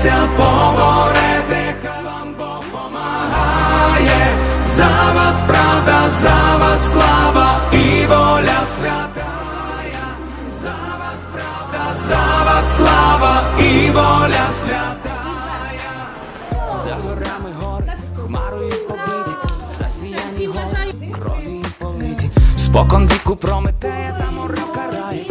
Борітеся, поборете, хай вам Бог помагає. За вас правда, за вас слава і воля святая. За вас правда, за вас слава і воля святая. За горами гори, хмарою повиті, засіяні гори, крові политі. Спокон віку прометеє та море карає.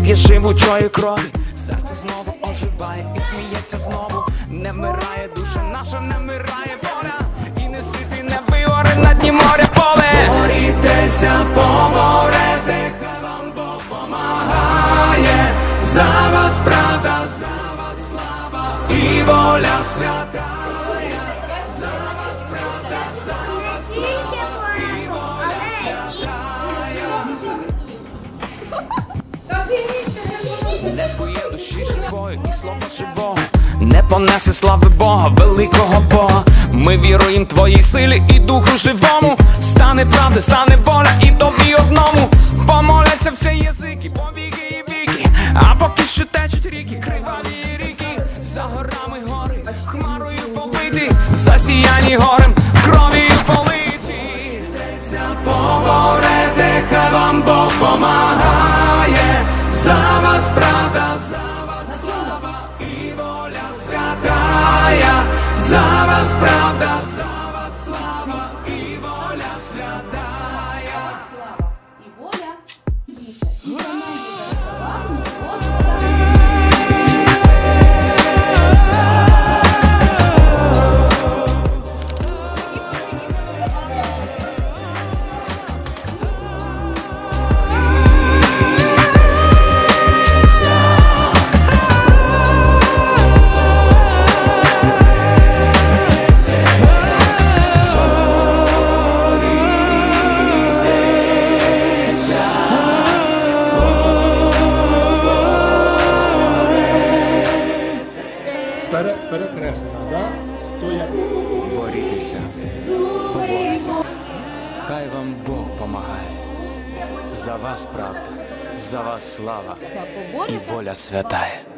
Вип'є живучої крові. Серце знову оживає і сміється знову. Не вмирає душа наша, не вмирає воля. І не сити, не вигоре на дні моря поле. Борітеся, поморете, хай вам Бог помагає. За вас правда, за вас слава і воля свята. За вас Не споє душі живої і слова живого. Не понесе слави Бога, великого Бога. Ми віруємо твоїй силі і духу живому. Стане правда, стане воля і тобі одному. Помоляться всі язики, повіки і віки. А поки що течуть ріки, криваві ріки. За горами гори, хмарою повиті. Засіяні горем, кров'ю политі. Поборете, хай вам Бог помагає, за вас правда, за вас слава і воля святая, за вас правда, Пере, да? То як Борітеся, поборітеся, хай вам Бог помагає, за вас правда, за вас слава і воля святая.